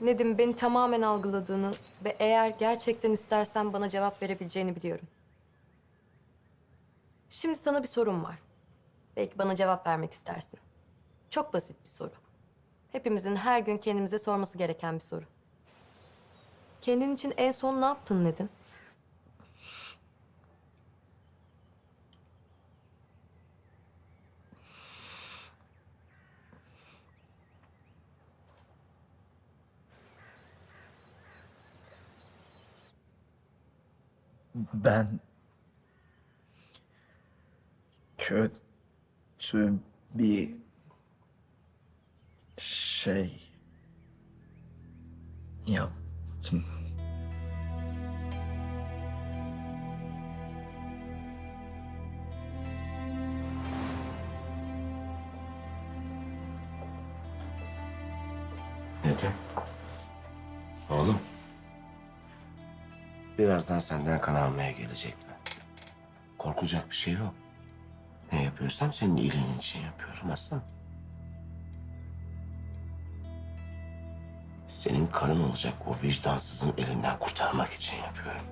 Nedim beni tamamen algıladığını ve eğer gerçekten istersen bana cevap verebileceğini biliyorum. Şimdi sana bir sorum var. Belki bana cevap vermek istersin. Çok basit bir soru. Hepimizin her gün kendimize sorması gereken bir soru. Kendin için en son ne yaptın Nedim? Ben kötü bir şey yaptım. Nedim? Oğlum. Birazdan senden kan almaya gelecekler. Korkulacak bir şey yok. Ne yapıyorsam senin iyiliğin için yapıyorum aslan. Senin karın olacak o vicdansızın elinden kurtarmak için yapıyorum.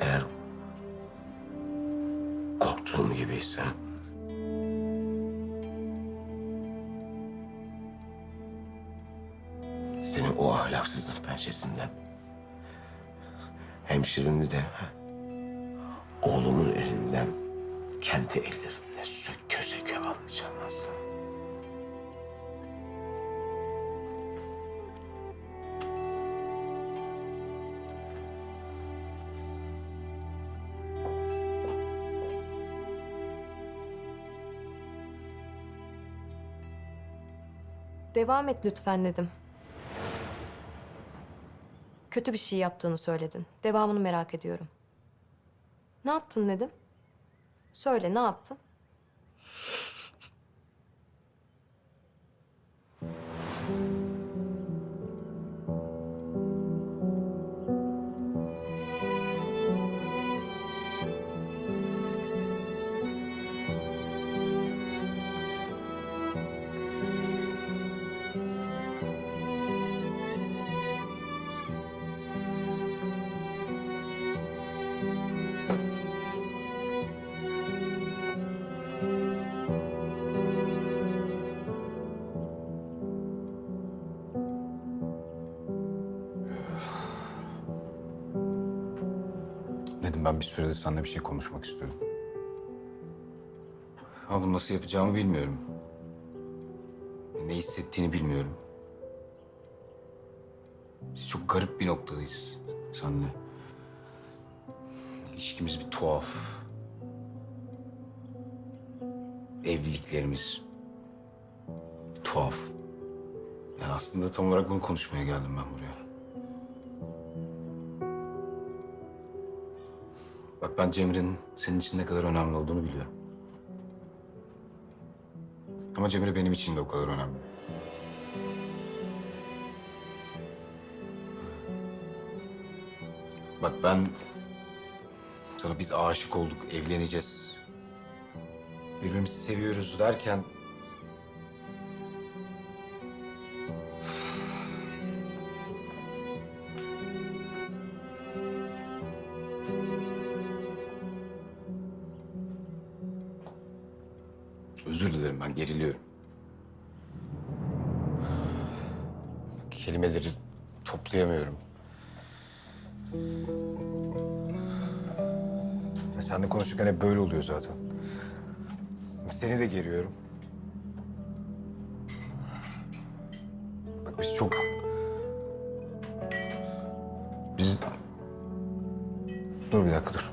Eğer korktuğum gibiyse o ahlaksızın pençesinden hemşirimi de oğlumun elinden kendi ellerimle söke söke alacağım aslan. Devam et lütfen Nedim. Kötü bir şey yaptığını söyledin. Devamını merak ediyorum. Ne yaptın Nedim? Söyle ne yaptın? Ben bir süredir seninle bir şey konuşmak istiyorum. Ama bunu nasıl yapacağımı bilmiyorum. Ne hissettiğini bilmiyorum. Biz çok garip bir noktadayız seninle. İlişkimiz bir tuhaf. Evliliklerimiz bir tuhaf. Yani aslında tam olarak bunu konuşmaya geldim ben buraya. Bak ben Cemre'nin senin için ne kadar önemli olduğunu biliyorum. Ama Cemre benim için de o kadar önemli. Bak ben sana biz aşık olduk, evleneceğiz. Birbirimizi seviyoruz derken Kelimeleri toplayamıyorum. Ve seninle konuşurken hep böyle oluyor zaten. Seni de geriyorum. Bak biz çok... Biz... Dur bir dakika dur.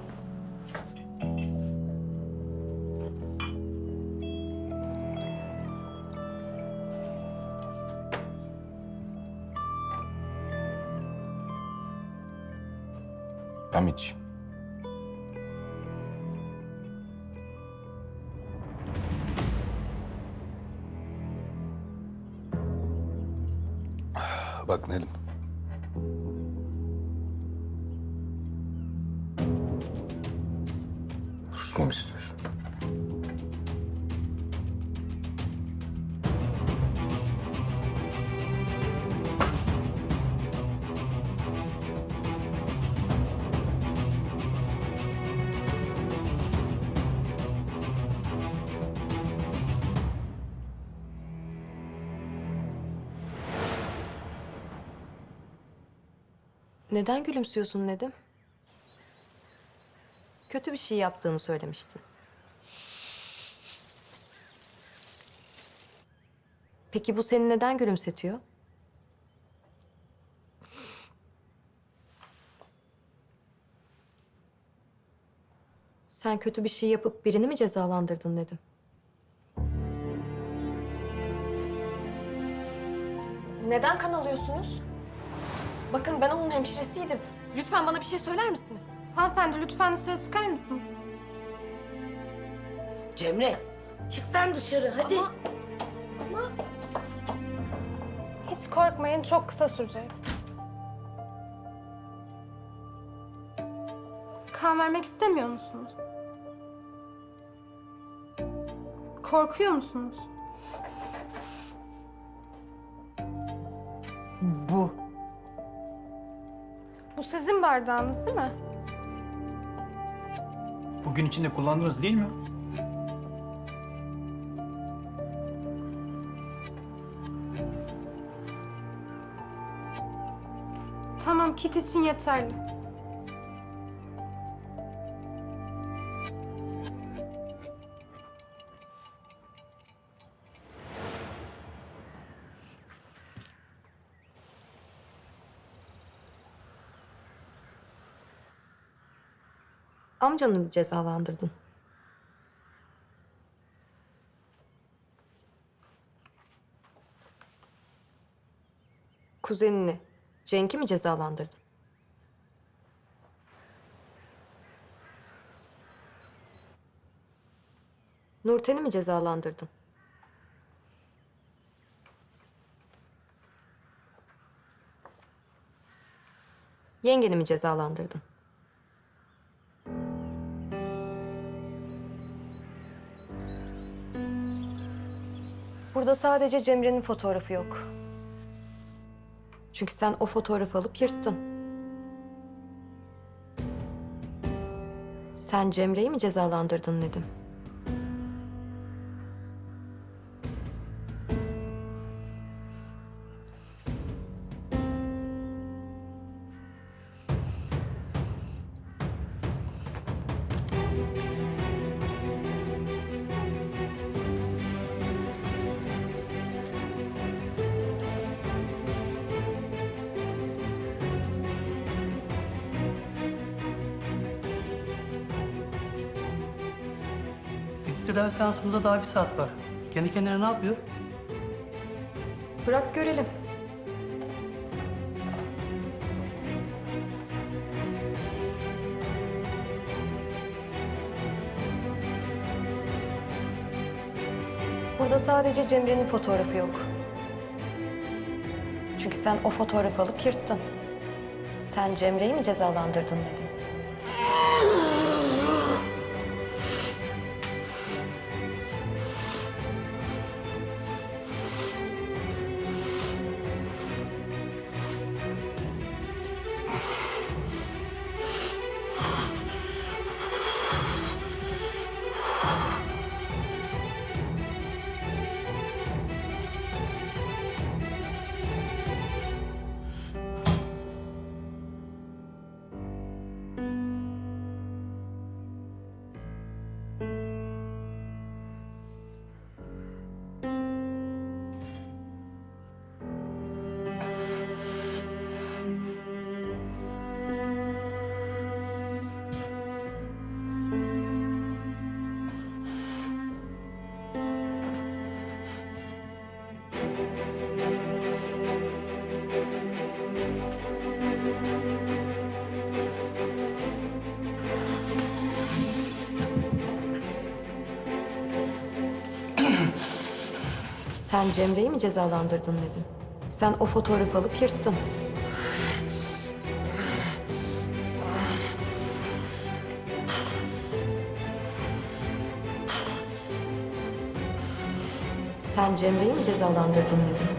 İçeyim? Bak Nedim. Neden gülümsüyorsun Nedim? Kötü bir şey yaptığını söylemiştin. Peki bu seni neden gülümsetiyor? Sen kötü bir şey yapıp birini mi cezalandırdın Nedim? Neden kan alıyorsunuz? Bakın ben onun hemşiresiydim. Lütfen bana bir şey söyler misiniz? Hanımefendi lütfen dışarı çıkar mısınız? Cemre, çık sen dışarı hadi. Hiç korkmayın çok kısa sürecek. Kan vermek istemiyor musunuz? Korkuyor musunuz? Sizin bardağınız değil mi? Bugün içinde kullandınız değil mi? Tamam kit için yeterli. Amcanı cezalandırdın? Kuzenini, Cenk'i mi cezalandırdın? Nurten'i mi cezalandırdın? Yengeni mi cezalandırdın? Burada sadece Cemre'nin fotoğrafı yok. Çünkü sen o fotoğrafı alıp yırttın. Sen Cemre'yi mi cezalandırdın Nedim? Fizik tedavi seansımıza daha bir saat var. Kendi kendine ne yapıyor? Bırak görelim. Burada sadece Cemre'nin fotoğrafı yok. Çünkü sen o fotoğrafı alıp yırttın. Sen Cemre'yi mi cezalandırdın dedim. Sen Cemre'yi mi cezalandırdın dedim. Sen o fotoğrafı alıp yırttın. Sen Cemre'yi mi cezalandırdın dedim.